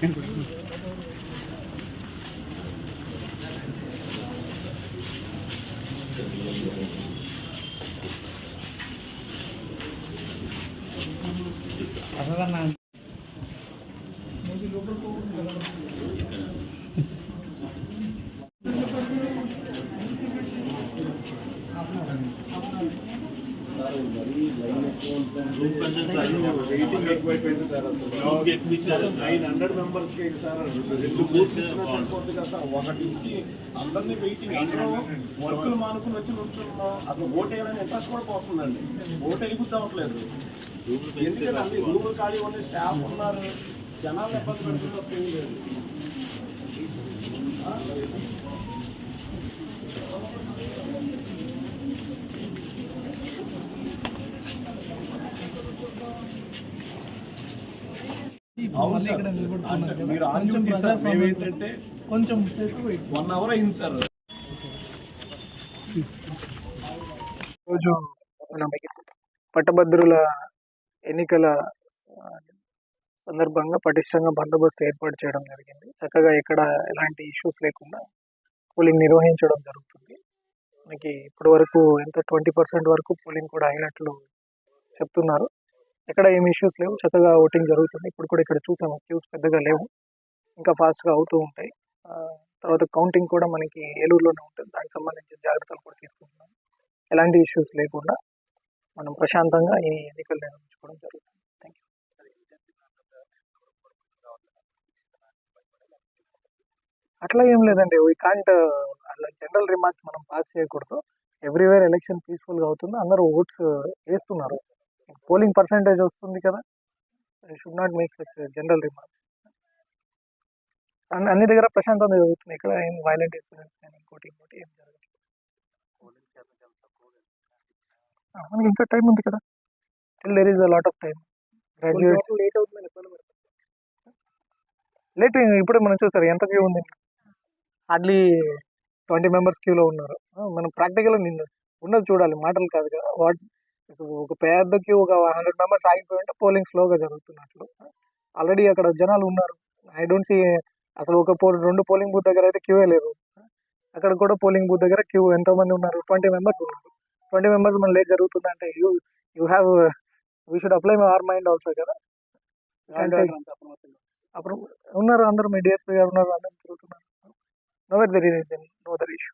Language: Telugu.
వెయిటింగ్ ఎక్కువైపోయింది సార్ అసలు నైన్ హండ్రెడ్ మెంబర్స్కి సార్ రెండు కదా ఒకటి ఇచ్చి అందరినీ వెయిటింగ్ అందరూ వర్కులు మానుకుని వచ్చి నుంచున్నాం అసలు ఓట్ వేయాలని ఇంట్రెస్ట్ కూడా పోతుందండి ఓట్ అయిపోతే అవ్వట్లేదు ఎందుకంటే అన్ని రూములు ఖాళీ ఉన్నాయి స్టాఫ్ ఉన్నారు జనాలు ఇబ్బంది పెడుతున్న తప్ప లేదు కొంచెం సేపు వెయిట్ వన్ అవర్ అయింది సార్. రోజు మన పట్టభద్రుల ఎన్నికల సందర్భంగా పటిష్టంగా బందోబస్తు ఏర్పాటు చేయడం జరిగింది. చక్కగా ఎక్కడ ఎలాంటి ఇష్యూస్ లేకుండా పోలింగ్ నిర్వహించడం జరుగుతుంది. మనకి ఇప్పటి వరకు ఎంత ట్వంటీ పర్సెంట్ వరకు పోలింగ్ కూడా అయినట్లు చెప్తున్నారు. ఎక్కడ ఏమి ఇష్యూస్ లేవు. చక్కగా ఓటింగ్ జరుగుతుంది. ఇప్పుడు కూడా ఇక్కడ చూసాము. క్యూస్ పెద్దగా లేవు. ఇంకా ఫాస్ట్గా అవుతూ ఉంటాయి. తర్వాత కౌంటింగ్ కూడా మనకి ఏలూరులోనే ఉంటుంది. దానికి సంబంధించిన జాగ్రత్తలు కూడా తీసుకుంటున్నాం ఎలాంటి ఇష్యూస్ లేకుండా మనం ప్రశాంతంగా ఈ ఎన్నికలు నిర్వహించుకోవడం జరుగుతుంది. థ్యాంక్ యూ అట్లా ఏం లేదండి. వీ కాంట్ అలా జనరల్ రిమార్క్స్ మనం పాస్ చేయకూడదు. ఎవ్రీవేర్ ఎలక్షన్ పీస్ఫుల్గా అవుతుంది. అందరూ ఓట్స్ వేస్తున్నారు. పోలింగ్ పర్సంటేజ్ వస్తుంది కదా. Should not make such general remarks అన్ని అన్ని దగ్గర ప్రశాంతంగా జరుగుతుంది. ఇక్కడ ఏం వైలెంట్ ఇన్సిడెంట్స్ కానీ ఇంకోటి ఇంకోటి ఏం జరగదు. మనకి ఇంకా టైం ఉంది కదా. Till there is a lot of time graduates late అవుతుంది లేట్ ఇప్పుడే మనం చూసారు. ఎంత క్యూ ఉంది? హార్డ్లీ ట్వంటీ మెంబర్స్ క్యూలో ఉన్నారు. మనం ప్రాక్టికల్గా నిన్ను ఉన్నది చూడాలి. మాటలు కాదు కదా. వాట్ ఒక పెద్ద క్యూ ఒక హండ్రెడ్ మెంబర్స్ ఆగిపోయి ఉంటే పోలింగ్ స్లోగా జరుగుతున్నట్లు. ఆల్రెడీ అక్కడ జనాలు ఉన్నారు. ఐ డోంట్ సీ అసలు ఒక పో రెండు పోలింగ్ బూత్ దగ్గర అయితే క్యూఏ లేదు. అక్కడ కూడా పోలింగ్ బూత్ దగ్గర క్యూ ఎంతో మంది ఉన్నారు. ట్వంటీ మెంబర్స్ ఉన్నారు. ట్వంటీ మెంబర్స్ మన లేట్ జరుగుతుంది అంటే you you have we should apply my or mind also కదా అప్పుడు ఉన్నారు అందరూ మీ డిఎస్పీ గారు ఉన్నారు అందరూ తిరుగుతున్నారు. No there is no there issue